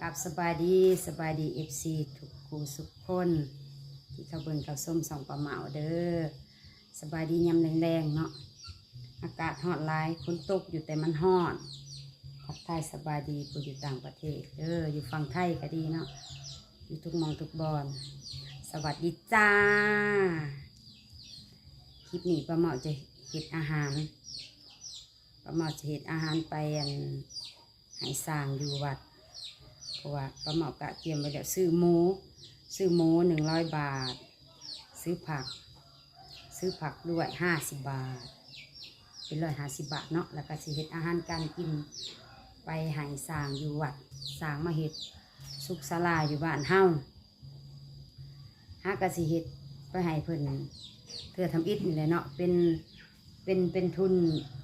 กับสบายดีสบายดีเอฟซีทุกคู่สุขคน ที่เขาเบิ่งเขาส้มสองปลาเหมาเด้อสบายดียำแรงๆเนาะอากาศฮอดหลายฝนตกอยู่แต่มันฮอดทักทายสบายดีผู้อยู่ต่างประเทศเด้ออยู่ฝั่งไทยก็ดีเนาะอยู่ทุกมองทุกบอนสวัสดีจ้าคลิปนี้ปลาเหมาจะเห็ดอาหารปลาเหมาจะเห็ดอาหารไปอันให้สร้างอยู่วัด ราะว่าปลาเหมากะเตรียมไว้แล้วซื้อหมูซื้อหมูหนึ่งร้อยบาท ซื้อผัก ซื้อผักด้วยห้าสิบบาท เป็นร้อยห้าสิบบาทเนาะแล้วก็สิเห็ดอาหารการกินไปให้สางอยู่วัดสางมาเห็ดสุกสลาอยู่บ้านเฮาหากะสิเห็ดไปให้เพิ่นเพื่อทำอิฐนี่แหละเนาะเป็นเป็นเป็นทุน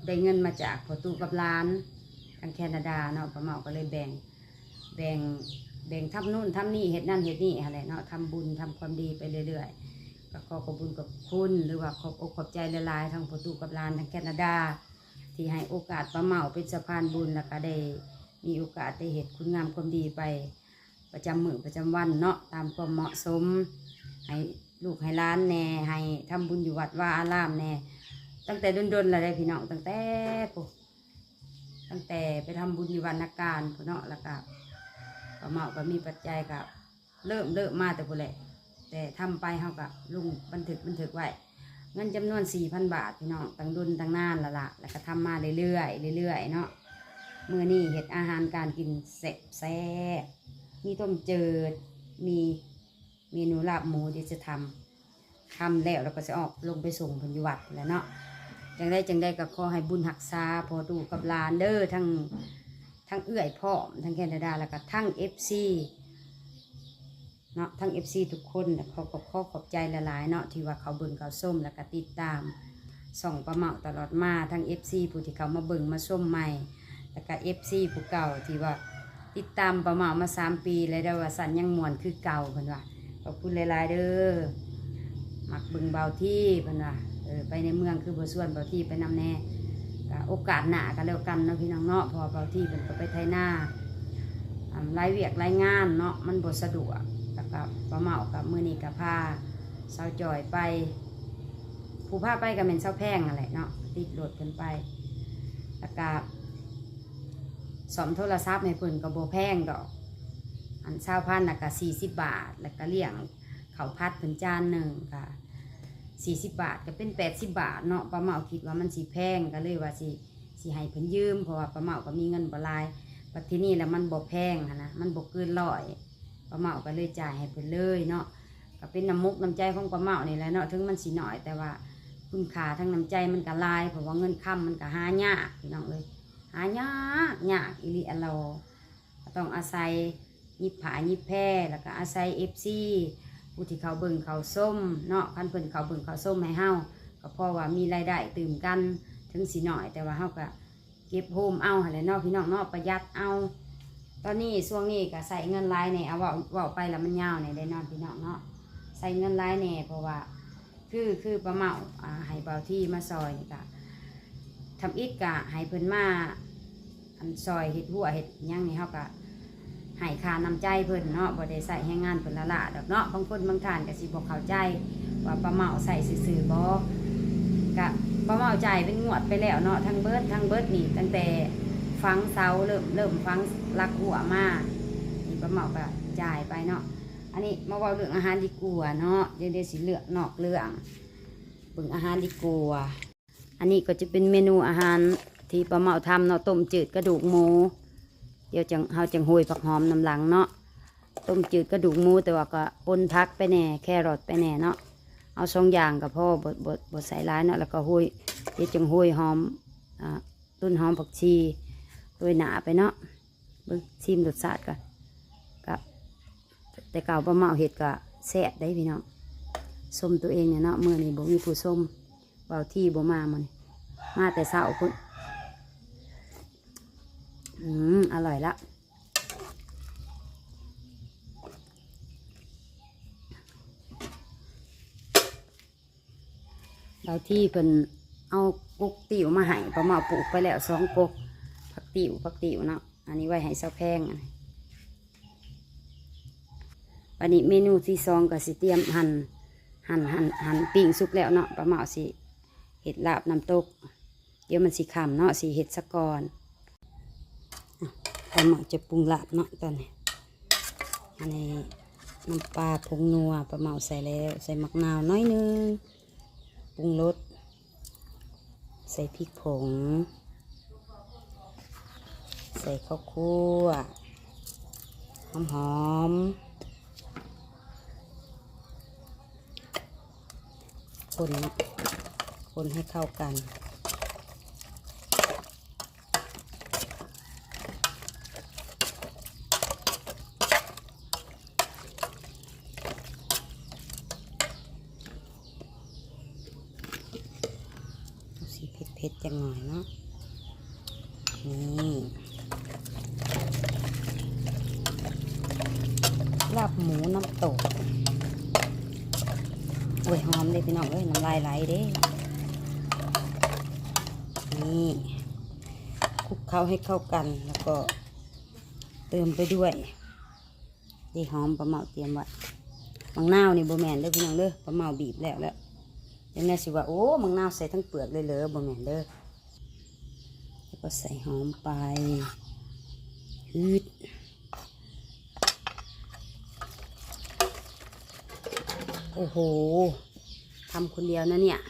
ได้เงินมาจากพอตูกับร้านทางแคนาดาเนาะปลาเหมาก็เลยแบ่ง แบ่งแบ่งทำนู่นทำนี่เห็ดนั่นเห็ดนี่อะไรเนาะทำบุญทำความดีไปเรื่อยๆก็ขอขอบคุญกับคุณหรือว่าขอบอกขอบใจหลายทางประตูกับลานทางแคนาดา ที่ให้โอกาสป้าเหมาเป็นสะพานบุญแล้วก็ได้มีโอกาสได้เห็ดคุณงามความดีไปประจำมือประจำวันเนาะตามความเหมาะสม ให้ลูกให้ร้านแน่ให้ทำบุญอยู่วัดว่าอารามแน่ตั้งแต่ดนๆเลยได้พี่น้องตั้งแต่ปุ๊ตั้งแต่ไปทำบุญอยู่วันนักการพุ่นเนาะแล้วก็ ก็เมาก็มีปัจจัยกับเริ่มเริ่มมาแต่พุ่นแหละแต่ทำไปเขากับลุงบันทึกบันทึกไว้เงินจำนวนสี่พันบาทพี่น้องตั้งดุนตั้งนานละละแล้วก็ทำมาเรื่อยๆเรื่อยๆเนาะมื่อนี้เห็ดอาหารการกินแซ่บแซ่มีต้มเจิดมีเมนูลาบหมูที่จะทำทำแล้วเราก็จะออกลงไปส่งเพนยุวัดแล้วเนาะจังได้จังได้ก็ขอให้บุญหักษาพอดูกับลานเด้อทั้ง ทั้งเอื้อยพ่อมทั้งแคนาดาแล้วก็ทั้งเอฟซีเนาะทั้งเอฟซีทุกคนน่ะเขาก็ขอขอบใจหลายๆเนาะที่ว่าเขาเบิ่งเขาส้มแล้วก็ติดตามส่องประเมาตลอดมาทั้งเอฟซีผู้ที่เขามาเบิ่งมาส้มใหม่ แล้วก็เอฟซีผู้เก่าที่ว่าติดตามประเมามาสามปีแล้วได้ว่าสันยังมวนคือเก่าเพิ่นว่าขอบคุณหลาย ๆ เด้อมักเบิ่งเบาที่เพิ่นว่าเออไปในเมืองคือบ่ส่วนเบาที่ไปนำแน่ โอกาสหนากันแล้วกันเนาะพี่น้องเนาะพอเบาที่เป็นก็ไปไทยหน้าอ่ารายเวียกรายงานเนาะมันบสะดวกแล้วก็ประเมากับมือนีกับพาเสาจอยไป ผู้พาไปก็เป็นเสาแพงนั่นแหละเนาะติดรถกันไปแล้วก็สอมโทรศัพท์ในเพิ่นก็บ่แพงดอก อันเช้าพันแล้วก็สี่สิบบาท แล้วก็เลี้ยงเขาพัดเพิ่นจานหนึ่งค่ะ สี่สิบบาทก็เป็นแปดสิบบาทเนาะป้าเมาคิดว่ามันสีแพงก็เลยว่าสิสิให้เพิ่นยืมเพราะว่าป้าเมาก็มีเงินบลายปัจที่นี่แล้วมันบ่แพงหั้นนะมันบ่เกินร้อยป้าเมาก็เลยจ่ายให้เพิ่นเลยเนาะก็เป็นน้ำมุกน้ำใจของป้าเมานี่แหละเนาะถึงมันสิน้อยแต่ว่าคุณค่าทั้งน้ำใจมันก็หลาย เพราะว่าเงินค้ำมันก็หายากพี่น้องเลยหายากยากอีหลีอะเราก็ต้องอาศัยยิบผายิบแพร่แล้วก็อาศัยเอฟซี ผู้ที่เขาเบิ่งเขาส้มเนาะคันเพิ่นเขาเบิ่งเขาส้มให้เฮาก็เพราะว่ามีรายได้ตื่มกันถึงสิหน่อยแต่ว่าเฮาก็เก็บโฮมเอาหั่นแหละเนาะพี่น้องเนาะประหยัดเอา ตอนนี้ช่วงนี้ก็ใส่เงินหลายแหน่ยเอาเว่าเว่าไปแล้วมันยาวแหน่ยได้นอนพี่น้องเนาะใส่เงินหลายแหน่ยเพราะว่าคือคือประเมาอ่าให้เบาที่มาซอยนี่ก็ทำอิฐกะให้เพิ่นมาอันซอยเฮ็ดหัวเฮ็ดหยังนี่เฮาก็ ให้ค่าน้ำใจเพิ่นเนาะบ่ได้ใส่ให้งานเพิ่นละละดอกเนาะบางคนบางท่านก็สิบ่เข้าใจ ว่าป้าเมาใส่ซื่อๆบ่ก็ป้าเมาใจเป็นงวดไปแล้วเนาะทั้งเบิดทั้งเบิดนี่ตั้งแต่ฟังเสาเริ่มเริ่มฟังลักหัวมานี่ป้าเมาก็จ่ายไปเนาะอันนี้มาเว้าเรื่องอาหารดีกว่าเนาะเดี๋ยวเดี๋ยวสิเลือกนอกเรื่องเบิ่งอาหารดีกว่าอันนี้ก็จะเป็นเมนูอาหารที่ป้าเมาทำเนาะต้มจืดกระดูกหมู เดี๋ยวจังเฮาจังหุยผักหอมน้ำหลังเนาะต้มจืดกระดูกหมูแต่ว่าก็ปนพักไปแน่แครอทไปแน่เนาะเอาสองอย่างกับพ่อบดบดบดใส่ร้ายเนาะแล้วก็หุยเดี๋ยวจังหุยหอมอ่าต้นหอมผักชีโดยหนาไปเนาะเบิ่งชิมรสชาติก่อนกับแต่เก่าบะเมาเห็ดก็แซ่บได้พี่น้องส้มตัวเองเนี่ยเนาะเมื่อนี้บ่มีผู้ส้มเบาที่บ่มามันมาแต่เช้าพุ่นอืม อร่อยละเราที่เพิ่นเอากุกติ๋วมาให้ประมาปลูกไปแล้วสองกุกผักติ๋วผักติ๋วเนาะอันนี้ไว้ให้เสาแพงอันนี้วันนี้เมนูที่สองก็สิเตรียมหั่นหั่นหั่นหั่นปิ้งสุกแล้วเนาะป้าหมาสิเห็ดลาบน้ำตก เดี๋ยวมันสิขำเนาะสิเห็ดสะกอน อะป้าหมาจะปรุงลาบเนาะตอนนี้อันนี้น้ำปลาผงนัวป้าเหมาใส่แล้ว ใส่มะนาวน้อยนึงปรุงรสใส่พริกผง ใส่ข้าวคั่วหอมหอมคนคนให้เข้ากัน เอาสีเผ็ดๆจังหน่อยเนาะ นี่ ลาบหมูน้ำตกโอ้ยหอมเลยพี่น้องเอ้ยน้ำลายไหลเด้นี่คลุกเข้าให้เข้ากันแล้วก็เติมไปด้วยดีหอมปลาเมาเตรียมไว้มังนาวนี่บ่แมนเด้อพี่น้องเด้อปลาเมาบีบแล้วแล้วเดี๋ยวแม่สิว่าโอ้มังนาวใส่ทั้งเปลือกเลยเหรอบ่แมนเด้อแล้วก็ใส่หอมไปฮืด โอ้โหทำคนเดียวนะเนี่ย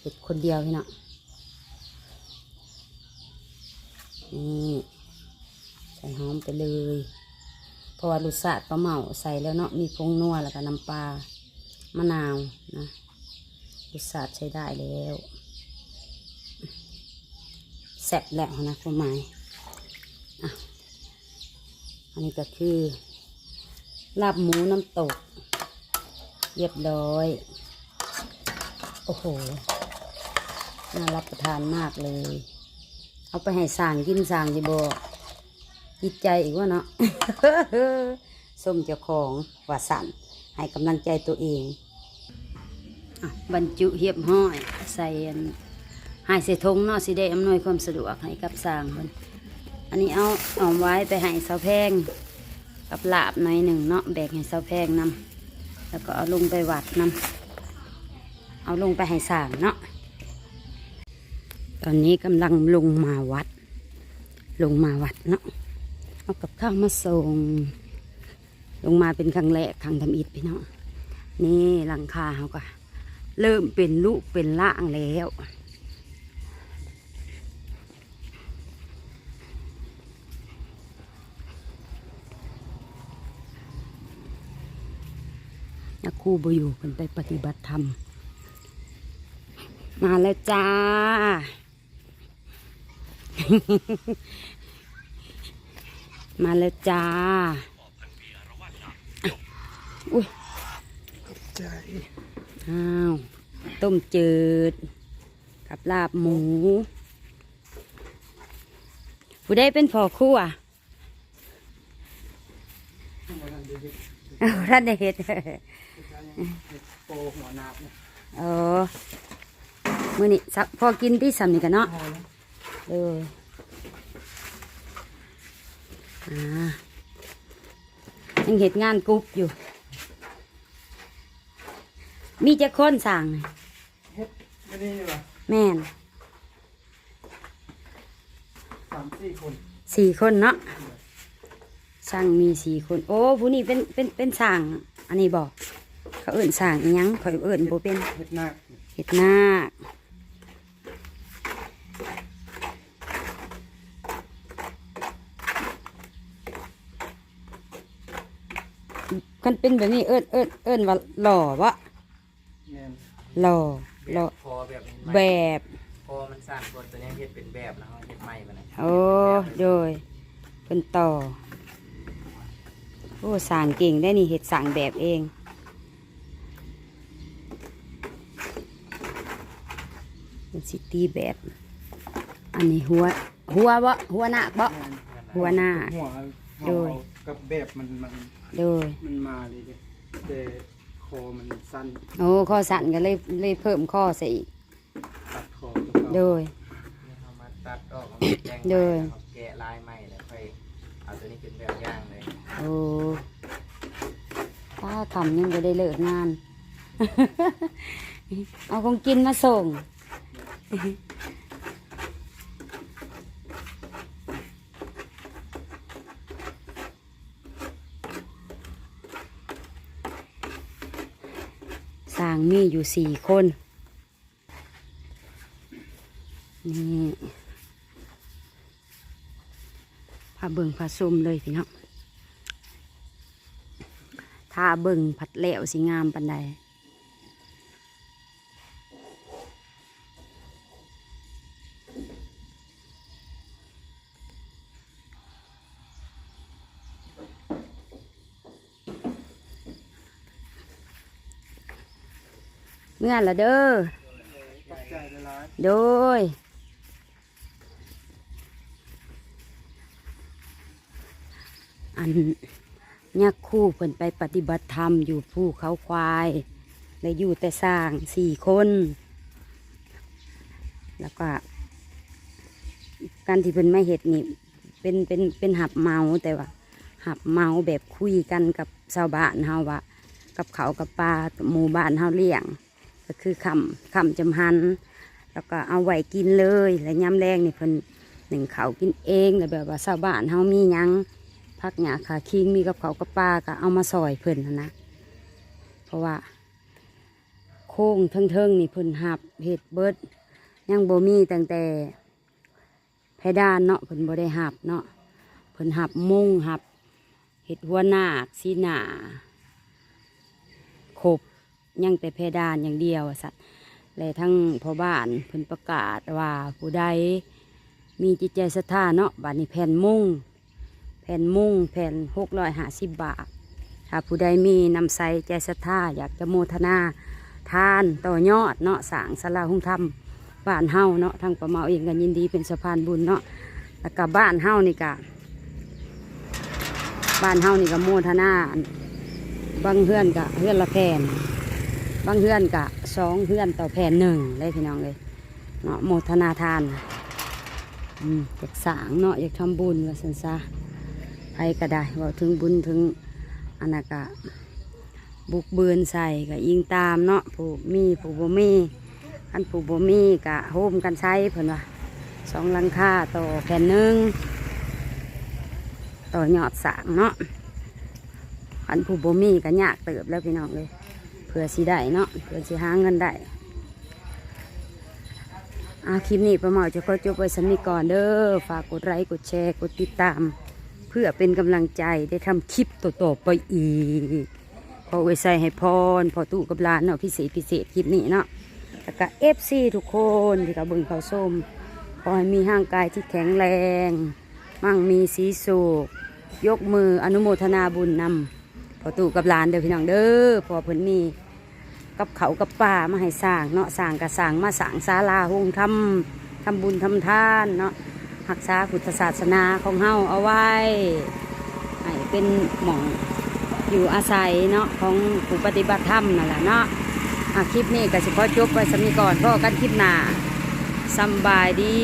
เห็ดคนเดียวพี่น้องนี่ใส่หอมไปเลย เพราะว่ารสชาติปลาเหมาใส่แล้วเนาะมีพงนัวแล้วก็น้ำปลามะนาวนะรสชาติใช้ได้แล้วแซ่บแล้วนะคุณหมายอ่อันนี้ก็คือ ลาบหมูน้ำตก เรียบร้อย โอ้โห น่ารับประทานมากเลย เอาไปให้สั่งกินสั่งจีบจิตใจอีกว่าเนาะส้มเจ้าของว่าสั่นให้กำลังใจตัวเองอบรรจุเหียบห้อย ใส่ใหายใส่ทงเนาะสิได้อำนวยความสะดวกให้กับสร้างคนอันนี้เอาเอาไว้ไปให้เสาแพงกับลาบหน่อยหนึ่งเนาะแบกให้เสาแพงนำ แล้วก็เอาลงไปวัดนำเอาลงไปให้สางเนาะ ตอนนี้กำลังลงมาวัด ลงมาวัดเนาะ เอากับข้าวมาส่ง ลงมาเป็นครั้งแรกครั้งทำอิดพี่เนาะ นี่หลังคาเขาก็เริ่มเป็นลูกเป็นล่างแล้ว ครู่บอยู่กันไปปฏิบัติธรรม มาแล้วจ้า มาแล้วจ้า อุ้ยใจอ้าว ต้มจืด กับลาบหมูผู้ได้เป็นพ่อครัวอ้าวท่านได้เห็ด โปหัวนาบเนี่ยเออมื่อนี้สักพอกินที่สำนี่กันเนาะพอแล้วเอออ่ายังเห็ดงานกรุ๊บอยู่ มีจะคนสั่งเฮ็ดไม่ได้หรอแม่นสามสี่คนสี่คนเนาะสั่งมีสี่คน โอ้ผู้นี้เป็นเป็นเป็นสั่งอันนี้บอก เขาเอิ่นสั่งอิหยังเขาเอิ่นโบเป็นเฮ็ดนาคเห็ดนาคกันเป็นแบบนี้เอิ้นเอิ้นเอิ้นว่าหล่อวะแม่นหล่อหล่อพอแบบนี้แบบพอมันสั้นกว่าตัวนี้เฮ็ดเป็นแบบนะเฮ็ดใหม่มาเลยโอ้โดยเป็นต่อ โอ้สร้างเก่งได้นี่เห็ดสร้างแบบเอง เป็นสิตีแบบ อันนี้หัว หัวบ่หัวหน้าคบ่แม่นหัวหน้า หัวโดยเอากับแบบมันมันโดย มันมาเลยเด้แต่คอมันสั้นโอ้ข้อสั่นก็เลยเลยเพิ่มข้อใส่อีก ตัดคอแล้วก็โดยนี่เอามาตัดออกเอามาแจ้งโดยเอาแกะลายใหม่เลยค่อยเอาตัวนี้เป็นแบบย่างเลยโอ้คำยังไม่ได้เลิกงาน เอาของกินมาส่ง สร้างมีอยู่สี่คน นี่พาเบิ่งพาซุมเลยพี่น้องถ้าเบิ่งผัดแหลวสิงามปันใด เมื่อละเด้อโดยอันยักคู่เพิ่นไปปฏิบัติธรรมอยู่ภูเขาควายและอยู่แต่สร้างสี่คน แล้วก็การที่เพิ่นไม่เห็ดนี่เป็นเป็นเป็นหับเมาแต่ว่าหับเมาแบบคุยกันกับชาวบ้านเฮาว่ากับเขากับปลาหมู่บ้านเฮาเลี้ยง ก็คือคำคำจำหัน แล้วก็เอาไว้กินเลย แล้วย้ำแรงนี่เพิ่นหนึ่งเขากินเองแล้วแบบว่าชาวบ้านเฮามียังพักหยาขาคิงมีกับเขากับปลาก็เอามาซอยเพิ่นนะ เพราะว่า โค้งเทิงๆนี่เพิ่นหับเห็ดเบิดยังโบมีตั้งแต่เพดานเนาะเพิ่นบ่ได้หับเนาะเพิ่นหับมุงหับเห็ดหัวหนาคสีหนาขบ ยังแต่เพดานอย่างเดียวสัตว์และทั้งพ่อบ้านเพิ่นประกาศว่าผู้ใดมีจิตใจศรัทธาเนาะบาดนี้แผ่นมุ่ง แผ่นมุ่งแผ่นหกร้อยห้าสิบบาทถ้าผู้ใดมีนำใส่ใจศรัทธาอยากจะโมทนาทานต่อยอดเนาะสางสลาหุงธรรมบ้านเฮาเนาะทางประเมาเองกันยินดีเป็นสะพานบุญเนาะแล้วก็บ้านเฮานี่กะบ้านเฮานี่ก็โมทนาบางเฮือนกะเฮือนละแผ่น บางเฮือนกะสองเฮือนต่อแผ่นหนึ่งเลยพี่น้องเลยเนาะโมทนาทานอืมอยากสางเนาะอยากทำบุญว่าสันซะใครก็ได้ว่าถึงบุญถึงอันนั้นกะบุกเบือนใส่กะยิงตามเนาะผู้มีผู้บ่มีอันผู้บ่มีกะโฮมกันใช้เพิ่นว่าสองลังคาต่อแผ่นหนึ่งต่อยอดสางเนาะอันผู้บ่มีก็ยากเติบแล้วพี่น้องเลย พื่อสิได้เนาะเพื่อสิหาเงินได้อาคลิปนี้ประเมาจะขอจบไว้สำนีก่อนเด้อฝากกดไลค์กดแชร์กดติดตาม เพื่อเป็นกำลังใจได้ทำคลิปต่อๆไปอีกขอไว้ใส่ให้พรพอตู้กับหลานเนาะพิเศษพิเศษคลิปนี้เนาะแล้วก็เอฟซีทุกคนที่กับบิ่งเขาส้มขอให้มีร่างกายที่แข็งแรง มั่งมีสีสุขยกมืออนุโมทนาบุญนำ พอตู่กับหลานเด้อพี่น้องเด้อพอเพิ่นมีกับเขากับป่ามาให้สร้างเนาะสร้างกับสร้างมาสร้างศาลาห้องทำทำบุญทำทานเนาะรักษาพุทธศาสนาของเฮาเอาไว้ให้เป็นหม่องอยู่อาศัยเนาะของผู้ปฏิบัติธรรมนั่นแหละเนาะอะคลิปนี้ก็สิขอจบไว้สำนี้ก่อนพ่อกันคลิปหน้าสบายดี